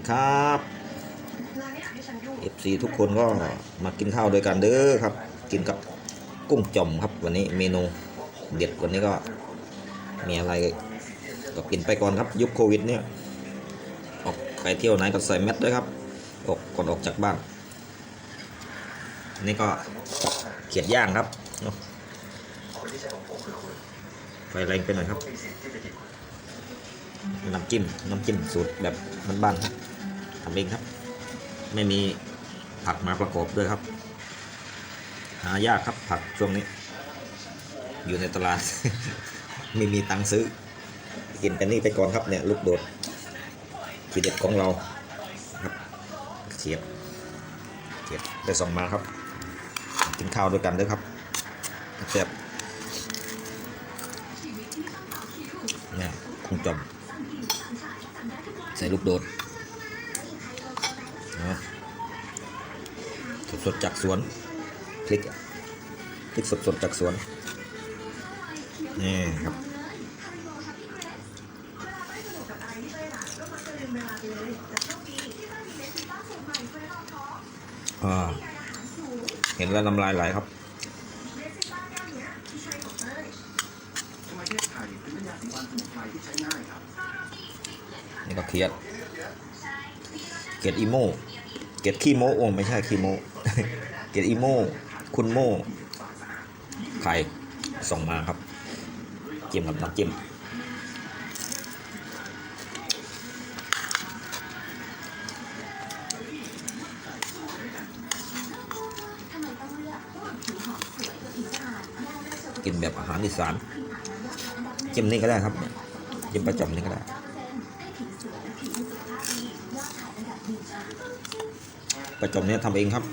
ดีครับ FC ทุกคนก็มากินข้าวด้วยกันเด้อครับ กินกับกุ้งจ่อมครับวันนี้เมนูเด็ดวันนี้ก็มีอะไรก็กินไปก่อนครับยุคโควิดเนี่ยออกไปเที่ยวไหนก็ใส่แมสด้วยครับออกก่อนออกจากบ้าน นี่ก็เขียดย่างครับเนาะไฟแรงไปหน่อยครับ น้ำจิ้มน้ำจิ้มสูตรแบบบ้านๆครับทำเองครับ ไม่มีผักมาประกอบด้วยครับ หายากครับผักช่วงนี้ อยู่ในตลาด ไม่มีตังซื้อ กินกันนี่ไปก่อนครับเนี่ยลูกโดดทีเด็ดของเราครับเฉียบเฉียบได้ส่งมาครับ กินข้าวด้วยกันด้วยครับแซ่บเนี่ยคงจมใส่ลูกโดด สดๆจากสวนพริกพริกสดๆจากสวนนี่ครับอ่าเห็นแล้วน้ำลายไหลครับนี่ก็เขียดเกยดอีโม เกยดขี้โมโอ้ไม่ใช่ขี้โมเกยดอีโมคุณโมไข่ส่งมาครับจิ้มกับน้ำจิ้มกินแบบอาหารอีสานจิ้มนี่ก็ได้ครับเนี่ยจิ้มประจำนี่ก็ได้ ประจำเนี่ยทำเองครับ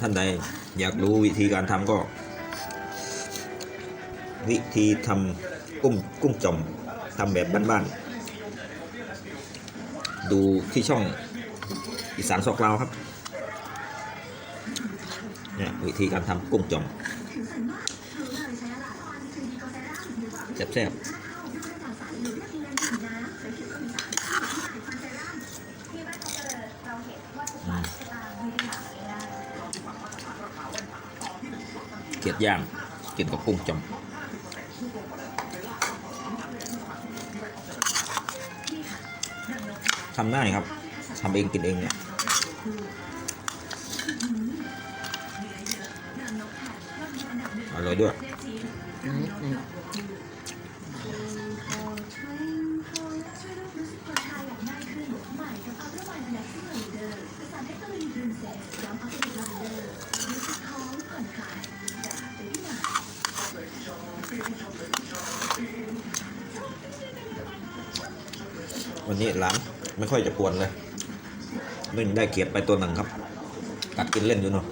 ท่านใดอยากรู้วิธีการทำก็ วิธีทำกุ้งกุ้งจมทำแบบบ้านๆ ดูที่ช่องอีสานซอกลาวครับเนี่ยวิธีการทำกุ้งจม แซ่บๆอืมเกียดย่างกินกับกุ้งจมทำได้ครับทำเองกินเองเนี่ยอร่อยด้วย วันนี้ร้านไม่ค่อยจะกวนเลยเล่นได้เกียรติไปตัวหนึ่งครับ กัดกินเล่นอยู่เนาะ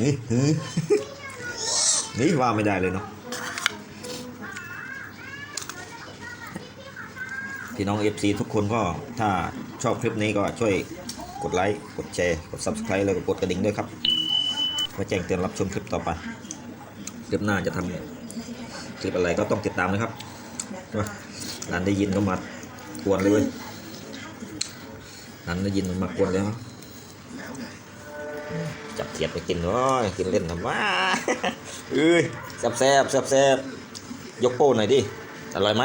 นี่หือนี่ว่าไม่ได้เลยเนาะ พี่น้อง FC ทุกคนก็ถ้าชอบคลิปนี้ก็ช่วยกดไลค์ กดแชร์ กด Subscribe แล้วก็กดกระดิ่งด้วยครับเพื่อแจ้งเตือนรับชมคลิปต่อไป คลิปหน้าจะทำคลิปอะไรก็ต้องติดตามนะครับว่าร้านได้ยินก็มากวนเลยเว้ยร้านได้ยินมากวนแล้วจับเขียดไปกินว้ยกินเล่นทำว่าเอ้ยแซ่บแซ่บแซ่บแซ่บยกโป้หน่อยดิ อร่อยไหม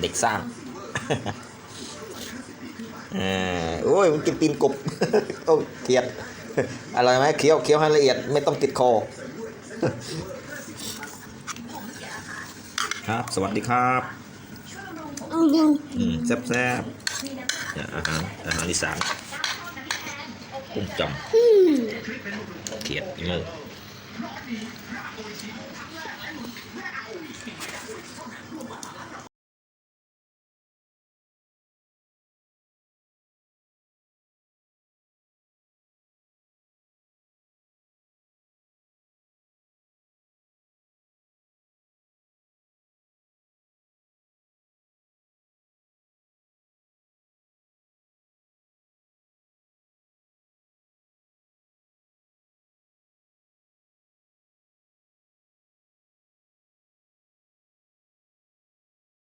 เด็กสร้างเออโอ้ยมันกินตีนกบโอ้ยเขียดอร่อยไหมเคี้ยวเคี้ยวให้ละเอียดไม่ต้องติดคอครับ สวัสดีครับอืมแซ่บแซ่บเนี่ยอาหารอาหารอีสานกุ้งจ่อมเขียดอีโม